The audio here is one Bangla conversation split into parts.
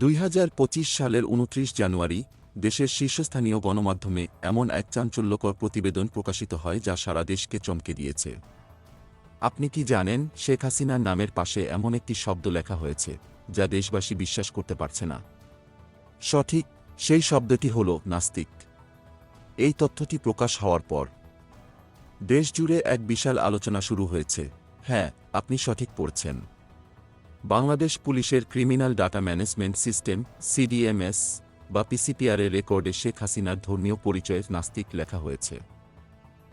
দুই হাজার পঁচিশ সালের উনত্রিশ জানুয়ারি দেশের শীর্ষস্থানীয় গণমাধ্যমে এমন এক চাঞ্চল্যকর প্রতিবেদন প্রকাশিত হয় যা সারা দেশকে চমকে দিয়েছে। আপনি কি জানেন শেখ হাসিনার নামের পাশে এমন একটি শব্দ লেখা হয়েছে, যা দেশবাসী বিশ্বাস করতে পারছে না? সঠিক, সেই শব্দটি হল নাস্তিক। এই তথ্যটি প্রকাশ হওয়ার পর দেশজুড়ে এক বিশাল আলোচনা শুরু হয়েছে। হ্যাঁ আপনি সঠিক পড়ছেন। বাংলাদেশ পুলিশের criminal data management system, CDMS, বা পিসিপিআরের রেকর্ডে শেখ হাসিনার ধর্মীয় পরিচয়ের নাস্তিক লেখা হয়েছে।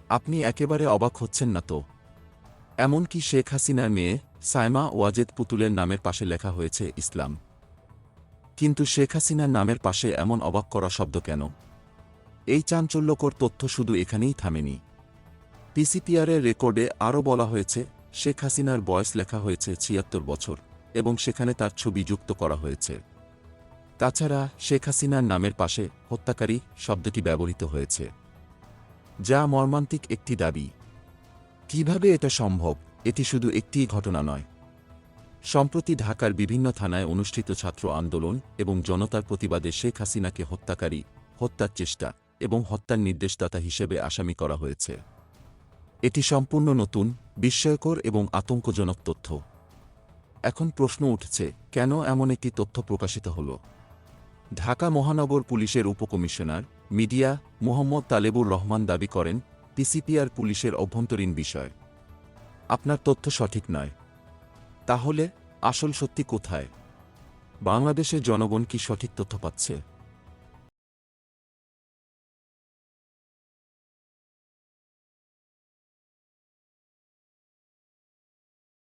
আপনি একেবারে অবাক হচ্ছেন না তো? এমনকি শেখ হাসিনার মেয়ে সায়মা ওয়াজেদ পুতুলের নামের পাশে লেখা হয়েছে ইসলাম। কিন্তু শেখ হাসিনার নামের পাশে এমন অবাক করা শব্দ কেন? এই চাঞ্চল্যকর তথ্য শুধু এখানেই থামেনি। পিসিপিআরের রেকর্ডে আরও বলা হয়েছে, শেখ হাসিনার বয়স লেখা হয়েছে ছিয়াত্তর বছর। এবং সেখানে তার ছবি যুক্ত করা হয়েছে। তাছাড়া শেখ হাসিনার নামের পাশে হত্যাকারী শব্দটি ব্যবহৃত হয়েছে। যা মর্মান্তিক একটি দাবি। কীভাবে এটা সম্ভব? এটি শুধু একটিই ঘটনা নয়। সম্প্রতি ঢাকার বিভিন্ন থানায় অনুষ্ঠিত ছাত্র আন্দোলন এবং জনতার প্রতিবাদে শেখ হাসিনাকে হত্যাকারী, হত্যার চেষ্টা এবং হত্যার নির্দেশদাতা হিসেবে আসামি করা হয়েছে। এটি সম্পূর্ণ নতুন, বিস্ময়কর এবং আতঙ্কজনক তথ্য। এখন প্রশ্ন উঠছে, কেন এমন একটি তথ্য প্রকাশিত হল? ঢাকা মহানগর পুলিশের উপকমিশনার, মিডিয়া, মোহাম্মদ তালেবুর রহমান দাবি করেন পিসিপিআর পুলিশের অভ্যন্তরীণ বিষয়। আপনার তথ্য সঠিক নয়। তাহলে, আসল সত্যি কোথায়? বাংলাদেশের জনগণ কি সঠিক তথ্য পাচ্ছে?